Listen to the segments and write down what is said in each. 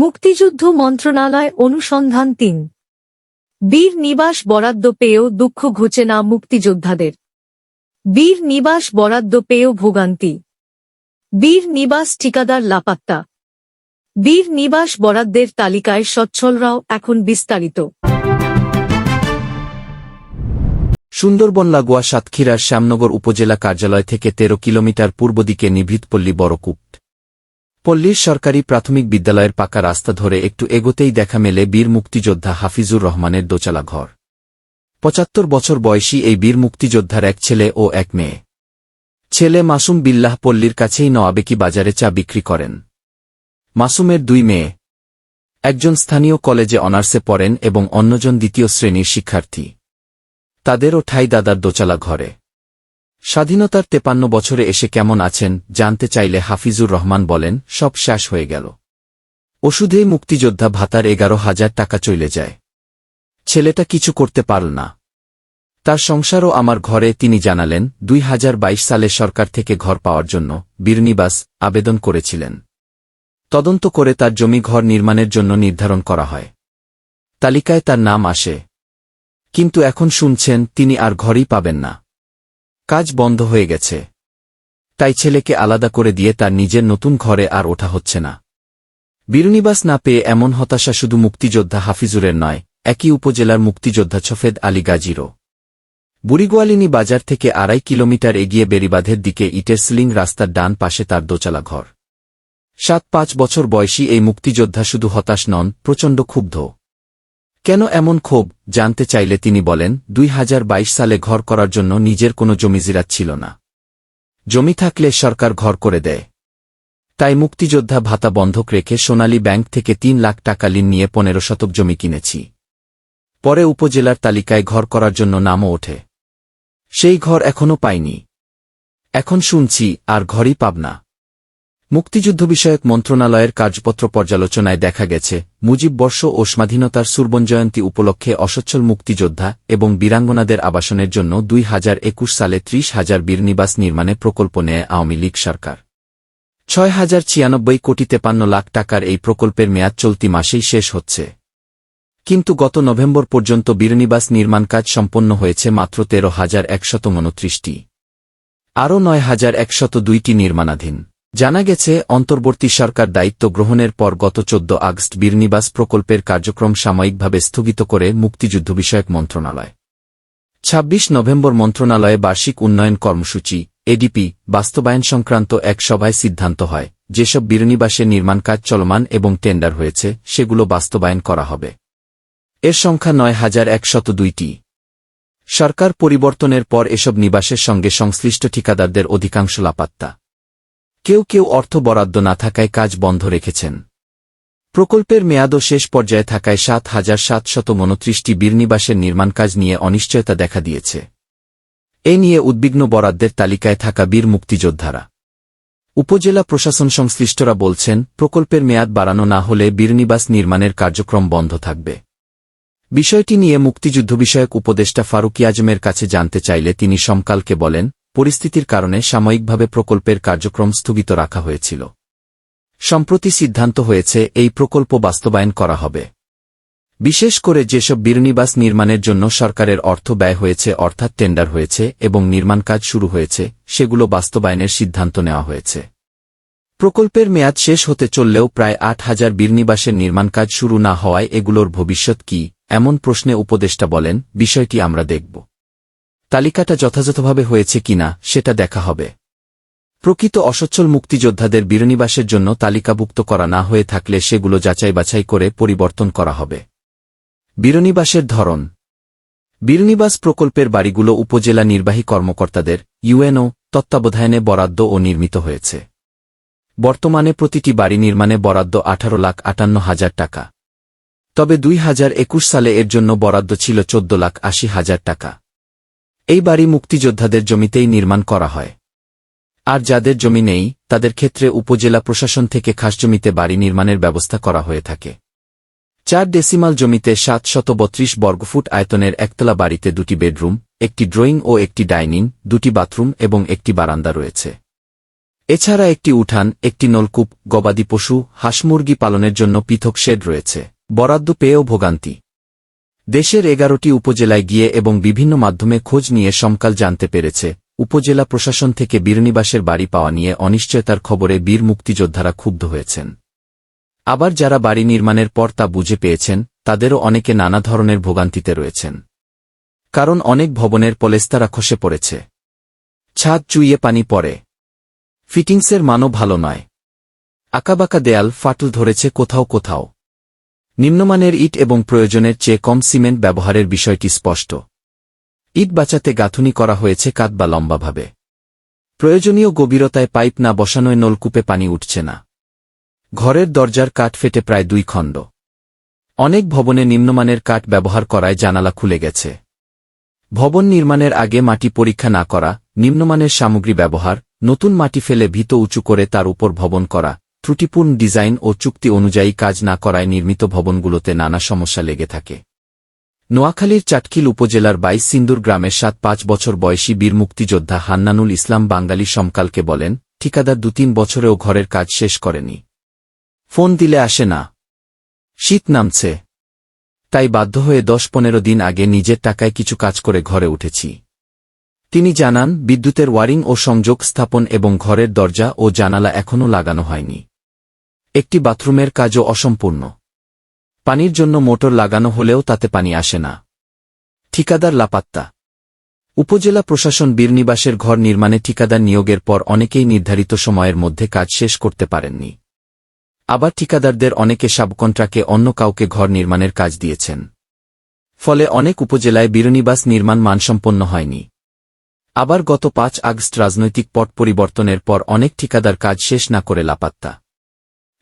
মুক্তিযুদ্ধ মন্ত্রণালয় অনুসন্ধান তিন। বীর নিবাস বরাদ্দ পেয়েও দুঃখ ঘুচে না মুক্তিযোদ্ধাদের। বীর নিবাস বরাদ্দ পেয়েও ভোগান্তি। বীর নিবাস ঠিকাদার লাপাত্তা। বীর নিবাস বরাদ্দের তালিকায় সচ্ছলরাও এখন বিস্তারিত। সুন্দরবন লাগোয়া সাতক্ষীরার শ্যামনগর উপজেলা কার্যালয় থেকে তেরো কিলোমিটার পূর্ব দিকে নিভৃতপল্লী বড়কূপ। পল্লীর সরকারি প্রাথমিক বিদ্যালয়ের পাকা রাস্তা ধরে একটু এগোতেই দেখা মেলে বীর মুক্তিযোদ্ধা হাফিজুর রহমানের দোচালা ঘর। পঁচাত্তর বছর বয়সী এই বীর মুক্তিযোদ্ধার এক ছেলে ও এক মেয়ে। ছেলে মাসুম বিল্লাহ পল্লীর কাছেই নওয়াবেকি বাজারে চা বিক্রি করেন। মাসুমের দুই মেয়ে। একজন স্থানীয় কলেজে অনার্সে পড়েন এবং অন্যজন দ্বিতীয় শ্রেণির শিক্ষার্থী। তাদেরও ঠাই দাদার দোচালা ঘরে। স্বাধীনতার তেপান্ন বছরে এসে কেমন আছেন, জানতে চাইলে হাফিজুর রহমান বলেন, সব শেষ হয়ে গেল। ওষুধেই মুক্তিযোদ্ধা ভাতার এগারো হাজার টাকা চলে যায়। ছেলেটা কিছু করতে পারল না। তার সংসারও আমার ঘরে, তিনি জানালেন, দুই হাজার বাইশ সালে সরকার থেকে ঘর পাওয়ার জন্য বীরনিবাস আবেদন করেছিলেন। তদন্ত করে তার জমি ঘর নির্মাণের জন্য নির্ধারণ করা হয়। তালিকায় তার নাম আসে। কিন্তু এখন শুনছেন, তিনি আর ঘরই পাবেন না। কাজ বন্ধ হয়ে গেছে। তাই ছেলেকে আলাদা করে দিয়ে তার নিজের নতুন ঘরে আর ওঠা হচ্ছে না। বীরনিবাস না পেয়ে এমন হতাশা শুধু মুক্তিযোদ্ধা হাফিজুরের নয়, একই উপজেলার মুক্তিযোদ্ধা ছফেদ আলী গাজীরও। বুড়িগোয়ালিনী বাজার থেকে আড়াই কিলোমিটার এগিয়ে বেরিবাঁধের দিকে ইটের সিলিং রাস্তার ডান পাশে তার দোচালা ঘর। সাত পাঁচ বছর বয়সী এই মুক্তিযোদ্ধা শুধু হতাশ নন, প্রচণ্ড ক্ষুব্ধ। কেন এমন ক্ষোভ, জানতে চাইলে তিনি বলেন, দুই হাজার বাইশ সালে ঘর করার জন্য নিজের কোনো জমিজিরাত ছিল না। জমি থাকলে সরকার ঘর করে দেয়। তাই মুক্তিযোদ্ধা ভাতা বন্ধক রেখে সোনালী ব্যাংক থেকে তিন লাখ টাকা ঋণ নিয়ে পনেরো শতক জমি কিনেছি। পরে উপজেলার তালিকায় ঘর করার জন্য নামও ওঠে। সেই ঘর এখনও পাইনি। এখন শুনছি, আর ঘরই পাব না মুক্তিযুদ্ধ বিষয়ক মন্ত্রণালয়ের কার্যপত্র পর্যালোচনায় দেখা গেছে, মুজিব বর্ষ ও স্বাধীনতার সুরবনজয়ন্তী উপলক্ষে অসচ্ছল মুক্তিযোদ্ধা এবং বীরাঙ্গনাদের আবাসনের জন্য দুই হাজার একুশ সালে ত্রিশ হাজার বীরনিবাস নির্মাণে প্রকল্প নেয় আওয়ামী লীগ সরকার। ছয় হাজার ছিয়ানব্বই কোটি তেপান্ন লাখ টাকার এই প্রকল্পের মেয়াদ চলতি মাসেই শেষ হচ্ছে। কিন্তু গত নভেম্বর পর্যন্ত বীরনিবাস নির্মাণ কাজ সম্পন্ন হয়েছে মাত্র তেরো হাজার একশত উনত্রিশটি। আরও নয় হাজার একশত দুইটি নির্মাণাধীন। জানা গেছে, অন্তর্বর্তী সরকার দায়িত্ব গ্রহণের পর গত চোদ্দ আগস্ট বীরনিবাস প্রকল্পের কার্যক্রম সাময়িকভাবে স্থগিত করে মুক্তিযুদ্ধ বিষয়ক মন্ত্রণালয়। ২৬ নভেম্বর মন্ত্রণালয়ে বার্ষিক উন্নয়ন কর্মসূচি, এডিপি, বাস্তবায়ন সংক্রান্ত এক সভায় সিদ্ধান্ত হয়, যেসব বীরনিবাসের নির্মাণ কাজ চলমান এবং টেন্ডার হয়েছে, সেগুলো বাস্তবায়ন করা হবে। এর সংখ্যা নয় হাজার একশত দুইটি। সরকার পরিবর্তনের পর এসব নিবাসের সঙ্গে সংশ্লিষ্ট ঠিকাদারদের অধিকাংশ লাপাত্তা। কেউ কেউ অর্থ বরাদ্দ না থাকায় কাজ বন্ধ রেখেছেন। প্রকল্পের মেয়াদও শেষ পর্যায়ে থাকায় সাত হাজার সাতশত উনত্রিশটি বীরনিবাসের নির্মাণ কাজ নিয়ে অনিশ্চয়তা দেখা দিয়েছে। এ নিয়ে উদ্বিগ্ন বরাদ্দের তালিকায় থাকা বীর মুক্তিযোদ্ধারা। উপজেলা প্রশাসন সংশ্লিষ্টরা বলছেন, প্রকল্পের মেয়াদ বাড়ানো না হলে বীরনিবাস নির্মাণের কার্যক্রম বন্ধ থাকবে। বিষয়টি নিয়ে মুক্তিযুদ্ধ বিষয়ক উপদেষ্টা ফারুকি আজমের কাছে জানতে চাইলে তিনি সমকালকে বলেন পরিস্থিতির কারণে সাময়িকভাবে প্রকল্পের কার্যক্রম স্থগিত রাখা হয়েছিল। সম্প্রতি সিদ্ধান্ত হয়েছে, এই প্রকল্প বাস্তবায়ন করা হবে। বিশেষ করে যেসব বীরনিবাস নির্মাণের জন্য সরকারের অর্থ ব্যয় হয়েছে, অর্থাৎ টেন্ডার হয়েছে এবং নির্মাণ কাজ শুরু হয়েছে, সেগুলো বাস্তবায়নের সিদ্ধান্ত নেওয়া হয়েছে। প্রকল্পের মেয়াদ শেষ হতে চললেও প্রায় আট হাজার বীরনিবাসের নির্মাণ কাজ শুরু না হওয়ায় এগুলোর ভবিষ্যৎ কি, এমন প্রশ্নে উপদেষ্টা বলেন, বিষয়টি আমরা দেখব। তালিকাটা যথাযথভাবে হয়েছে কিনা, সেটা দেখা হবে। প্রকৃত অসচ্ছল মুক্তিযোদ্ধাদের বীরনিবাসের জন্য তালিকাভুক্ত করা না হয়ে থাকলে সেগুলো যাচাই বাছাই করে পরিবর্তন করা হবে। বীরনিবাসের ধরন। বীরনিবাস প্রকল্পের বাড়িগুলো উপজেলা নির্বাহী কর্মকর্তাদের, ইউএনও, তত্ত্বাবধানে বরাদ্দ ও নির্মিত হয়েছে। বর্তমানে প্রতিটি বাড়ি নির্মাণে বরাদ্দ আঠারো লাখ আটান্ন হাজার টাকা। তবে দুই হাজার একুশ সালে এর জন্য বরাদ্দ ছিল চোদ্দ লাখ আশি হাজার টাকা। এই বাড়ি মুক্তিযোদ্ধাদের জমিতেই নির্মাণ করা হয়। আর যাদের জমি নেই, তাদের ক্ষেত্রে উপজেলা প্রশাসন থেকে খাস জমিতে বাড়ি নির্মাণের ব্যবস্থা করা হয়ে থাকে। চার ডেসিমাল জমিতে সাত শত বত্রিশ বর্গফুট আয়তনের একতলা বাড়িতে দুটি বেডরুম, একটি ড্রয়িং ও একটি ডাইনিং, দুটি বাথরুম এবং একটি বারান্দা রয়েছে। এছাড়া একটি উঠান, একটি নলকূপ, গবাদি পশু হাঁসমুরগি পালনের জন্য পৃথক শেড রয়েছে। বরাদ্দ পেয়েও ভোগান্তি। দেশের এগারোটি উপজেলায় গিয়ে এবং বিভিন্ন মাধ্যমে খোঁজ নিয়ে সমকাল জানতে পেরেছে। উপজেলা প্রশাসন থেকে বীরনিবাসের বাড়ি পাওয়া নিয়ে অনিশ্চয়তার খবরে বীর মুক্তিযোদ্ধারা ক্ষুব্ধ হয়েছেন। আবার যারা বাড়ি নির্মাণের পর তা বুঝে পেয়েছেন, তাদেরও অনেকে নানা ধরনের ভোগান্তিতে রয়েছেন। কারণ অনেক ভবনের পলেস্তারা খসে পড়েছে। ছাদ চুইয়ে পানি পড়ে। ফিটিংসের মানও ভালো নয়। আঁকাবাঁকা দেয়াল ফাটল ধরেছে কোথাও কোথাও। নিম্নমানের ইট এবং প্রয়োজনের চেয়ে কম সিমেন্ট ব্যবহারের বিষয়টি স্পষ্ট। ইট বাঁচাতে গাঁথুনি করা হয়েছে কাত বা লম্বাভাবে। প্রয়োজনীয় গভীরতায় পাইপ না বসানোয় নলকূপে পানি উঠছে না। ঘরের দরজার কাঠ ফেটে প্রায় দুই খণ্ড। অনেক ভবনে নিম্নমানের কাঠ ব্যবহার করায় জানালা খুলে গেছে। ভবন নির্মাণের আগে মাটি পরীক্ষা না করা, নিম্নমানের সামগ্রী ব্যবহার, নতুন মাটি ফেলে ভীত উঁচু করে তার উপর ভবন করা ত্রুটিপূর্ণ ডিজাইন ও চুক্তি অনুযায়ী কাজ না করায় নির্মিত ভবনগুলোতে নানা সমস্যা লেগে থাকে। নোয়াখালীর চাটকিল উপজেলার বাইশ সিন্দুর গ্রামের সাত পাঁচ বছর বয়সী বীর মুক্তিযোদ্ধা হান্নানুল ইসলাম বাঙালি সমকালকে বলেন, ঠিকাদার দু তিন বছরেও ঘরের কাজ শেষ করেনি। ফোন দিলে আসে না। শীত নামছে। তাই বাধ্য হয়ে দশ পনেরো দিন আগে নিজের টাকায় কিছু কাজ করে ঘরে উঠেছি। তিনি জানান, বিদ্যুতের ওয়ারিং ও সংযোগ স্থাপন এবং ঘরের দরজা ও জানালা এখনও লাগানো হয়নি। একটি বাথরুমের কাজও অসম্পূর্ণ। পানির জন্য মোটর লাগানো হলেও তাতে পানি আসে না। ঠিকাদার লাপাত্তা। উপজেলা প্রশাসন বীরনিবাসের ঘর নির্মাণে ঠিকাদার নিয়োগের পর অনেকেই নির্ধারিত সময়ের মধ্যে কাজ শেষ করতে পারেননি। আবার ঠিকাদারদের অনেকে সাবকন্ট্রাকে অন্য কাউকে ঘর নির্মাণের কাজ দিয়েছেন। ফলে অনেক উপজেলায় বীরনিবাস নির্মাণ মানসম্পন্ন হয়নি। আবার গত পাঁচ আগস্ট রাজনৈতিক পট পরিবর্তনের পর অনেক ঠিকাদার কাজ শেষ না করে লাপাত্তা।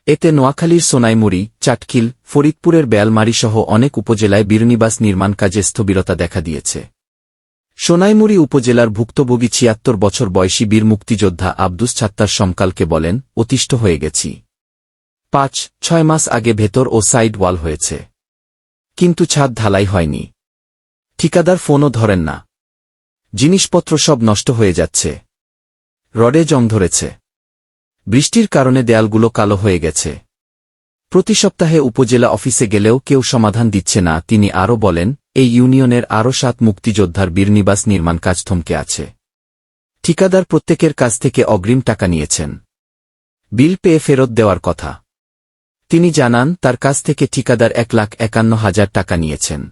এতে নোয়াখালীর সোনাইমুড়ি চাটকিল ফরিদপুরের বেয়ালমারিসহ অনেক উপজেলায় বীরনিবাস নির্মাণ কাজে স্থবিরতা দেখা দিয়েছে। সোনাইমুড়ি উপজেলার ভুক্তভোগী ছিয়াত্তর বছর বয়সী বীর মুক্তিযোদ্ধা আব্দুস ছাত্তার সমকালকে বলেন, অতিষ্ঠ হয়ে গেছি। পাঁচ, ছয় মাস আগে ভেতর ও সাইড ওয়াল হয়েছে। কিন্তু ছাদ ঢালাই হয়নি। ঠিকাদার ফোনও ধরেন না। জিনিসপত্র সব নষ্ট হয়ে যাচ্ছে। রডে জং ধরেছে। বৃষ্টির কারণে দেয়ালগুলো কালো হয়ে গেছে। প্রতি সপ্তাহে উপজেলা অফিসে গেলেও কেউ সমাধান দিচ্ছে না, তিনি আরও বলেন, এই ইউনিয়নের আরও সাত মুক্তিযোদ্ধার বীরনিবাস নির্মাণ কাজ থমকে আছে। ঠিকাদার প্রত্যেকের কাছ থেকে অগ্রিম টাকা নিয়েছেন। বিল পেয়ে ফেরত দেওয়ার কথা। তিনি জানান, তার কাছ থেকে ঠিকাদার এক লাখ একান্ন হাজার টাকা নিয়েছেন।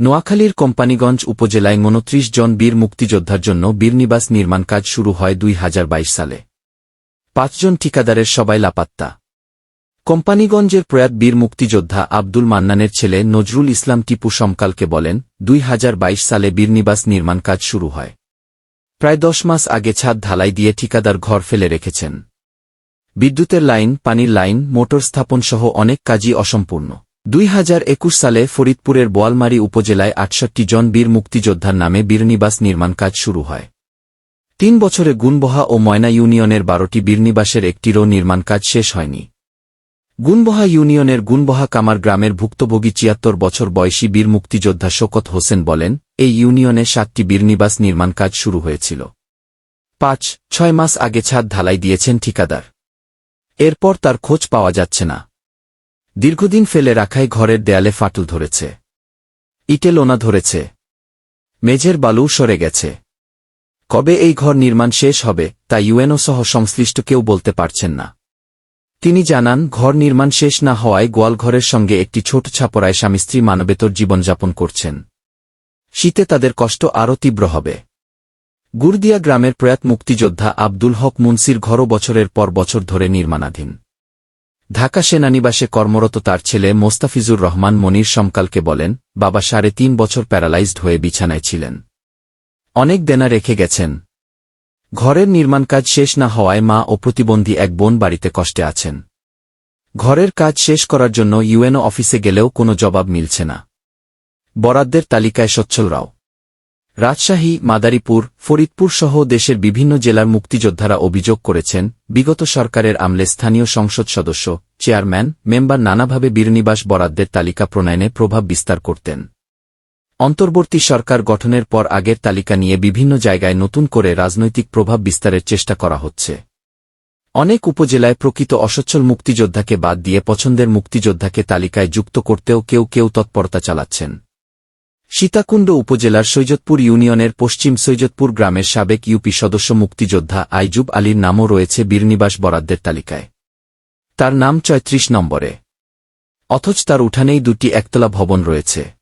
নোয়াখালীর কোম্পানিগঞ্জ উপজেলায় উনত্রিশ জন বীর মুক্তিযোদ্ধার জন্য বীরনিবাস নির্মাণ কাজ শুরু হয় দুই হাজার বাইশ সালে। পাঁচজন ঠিকাদারের সবাই লাপাত্তা। কোম্পানিগঞ্জের প্রয়াত বীর মুক্তিযোদ্ধা আব্দুল মান্নানের ছেলে নজরুল ইসলাম টিপু সমকালকে বলেন, দুই হাজার বাইশ সালে বীরনিবাস নির্মাণ কাজ শুরু হয়। প্রায় দশ মাস আগে ছাদ ঢালাই দিয়ে ঠিকাদার ঘর ফেলে রেখেছেন। বিদ্যুতের লাইন, পানির লাইন, মোটর স্থাপন সহ অনেক কাজই অসম্পূর্ণ। দুই হাজার একুশ সালে ফরিদপুরের বোয়ালমারি উপজেলায় আটষট্টি জন বীর মুক্তিযোদ্ধার নামে বীরনিবাস নির্মাণ কাজ শুরু হয়। তিন বছরে গুনবহা ও ময়না ইউনিয়নের বারোটি বীরনিবাসের একটিরও নির্মাণ কাজ শেষ হয়নি। গুনবহা ইউনিয়নের গুনবহা কামার গ্রামের ভুক্তভোগী ছিয়াত্তর বছর বয়সী বীর মুক্তিযোদ্ধা শোকত হোসেন বলেন, এই ইউনিয়নে সাতটি বীরনিবাস নির্মাণ কাজ শুরু হয়েছিল। পাঁচ, ছয় মাস আগে ছাদ ঢালাই দিয়েছেন ঠিকাদার। এরপর তার খোঁজ পাওয়া যাচ্ছে না। দীর্ঘদিন ফেলে রাখায় ঘরের দেয়ালে ফাটল ধরেছে। ইটে লোনা ধরেছে। মেঝের বালু সরে গেছে। কবে এই ঘর নির্মাণ শেষ হবে, তা ইউএনও সহ সংশ্লিষ্ট কেউ বলতে পারছেন না। তিনি জানান, ঘর নির্মাণ শেষ না হওয়ায় গোয়ালঘরের সঙ্গে একটি ছোট ছাপড়ায় স্বামী স্ত্রী মানবেতর জীবনযাপন করছেন। শীতে তাদের কষ্ট আরও তীব্র হবে। গুরদিয়া গ্রামের প্রয়াত মুক্তিযোদ্ধা আব্দুল হক মুন্সির ঘরও বছরের পর বছর ধরে নির্মাণাধীন। ঢাকা সেনানিবাসে কর্মরত তার ছেলে মোস্তাফিজুর রহমান মনির সমকালকে বলেন, বাবা সাড়ে তিন বছর প্যারালাইজড হয়ে বিছানায় ছিলেন। অনেক দেনা রেখে গেছেন। ঘরের নির্মাণ কাজ শেষ না হওয়ায় মা ও প্রতিবন্ধী এক বোন বাড়িতে কষ্টে আছেন। ঘরের কাজ শেষ করার জন্য ইউএনও অফিসে গেলেও কোনো জবাব মিলছে না। বরাদ্দের তালিকায় সচ্ছল রাও। রাজশাহী, মাদারীপুর, ফরিদপুর সহ দেশের বিভিন্ন জেলার মুক্তিযোদ্ধারা অভিযোগ করেছেন, বিগত সরকারের আমলে স্থানীয় সংসদ সদস্য, চেয়ারম্যান, মেম্বার নানাভাবে বীরনিবাস বরাদ্দের তালিকা প্রণয়নে প্রভাব বিস্তার করতেন। অন্তর্বর্তী সরকার গঠনের পর আগের তালিকা নিয়ে বিভিন্ন জায়গায় নতুন করে রাজনৈতিক প্রভাব বিস্তারের চেষ্টা করা হচ্ছে। অনেক উপজেলায় প্রকৃত অসচ্ছল মুক্তিযোদ্ধাকে বাদ দিয়ে পছন্দের মুক্তিযোদ্ধাকে তালিকায় যুক্ত করতেও কেউ কেউ তৎপরতা চালাচ্ছেন। সীতাকুণ্ড উপজেলার সৈয়দপুর ইউনিয়নের পশ্চিম সৈয়দপুর গ্রামের সাবেক ইউপি সদস্য মুক্তিযোদ্ধা আইজুব আলীর নামও রয়েছে বীরনিবাস বরাদ্দের তালিকায়। তার নাম চয়ত্রিশ নম্বরে। অথচ তার উঠানেই দুটি একতলা ভবন রয়েছে।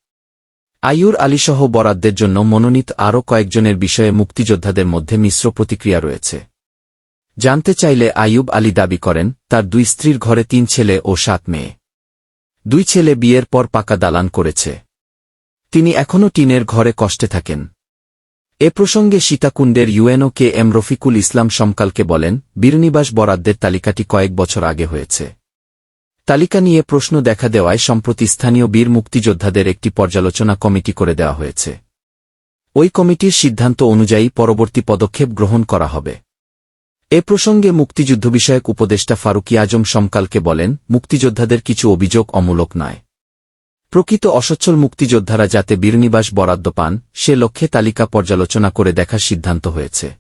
আইয়ুর আলীসহ বরাদ্দের জন্য মনোনীত আরও কয়েকজনের বিষয়ে মুক্তিযোদ্ধাদের মধ্যে মিশ্র প্রতিক্রিয়া রয়েছে। জানতে চাইলে আইয়ুব আলী দাবি করেন, তার দুই স্ত্রীর ঘরে তিন ছেলে ও সাত মেয়ে। দুই ছেলে বিয়ের পর পাকা দালান করেছে। তিনি এখনও টিনের ঘরে কষ্টে থাকেন। এ প্রসঙ্গে সীতাকুণ্ডের UNO K M Rafiqul Islam সমকালকে বলেন, বীরনিবাস বরাদ্দের তালিকাটি কয়েক বছর আগে হয়েছে। তালিকা নিয়ে প্রশ্ন দেখা দেওয়ায় সম্প্রতি স্থানীয় বীর মুক্তিযোদ্ধাদের একটি পর্যালোচনা কমিটি করে দেওয়া হয়েছে। ওই কমিটির সিদ্ধান্ত অনুযায়ী পরবর্তী পদক্ষেপ গ্রহণ করা হবে। এ প্রসঙ্গে মুক্তিযুদ্ধ বিষয়ক উপদেষ্টা ফারুকি আজম সমকালকে বলেন, মুক্তিযোদ্ধাদের কিছু অভিযোগ অমূলক নয়। প্রকৃত অসচ্ছল মুক্তিযোদ্ধারা যাতে বীরনিবাস বরাদ্দ পান, সে লক্ষ্যে তালিকা পর্যালোচনা করে দেখার সিদ্ধান্ত হয়েছে।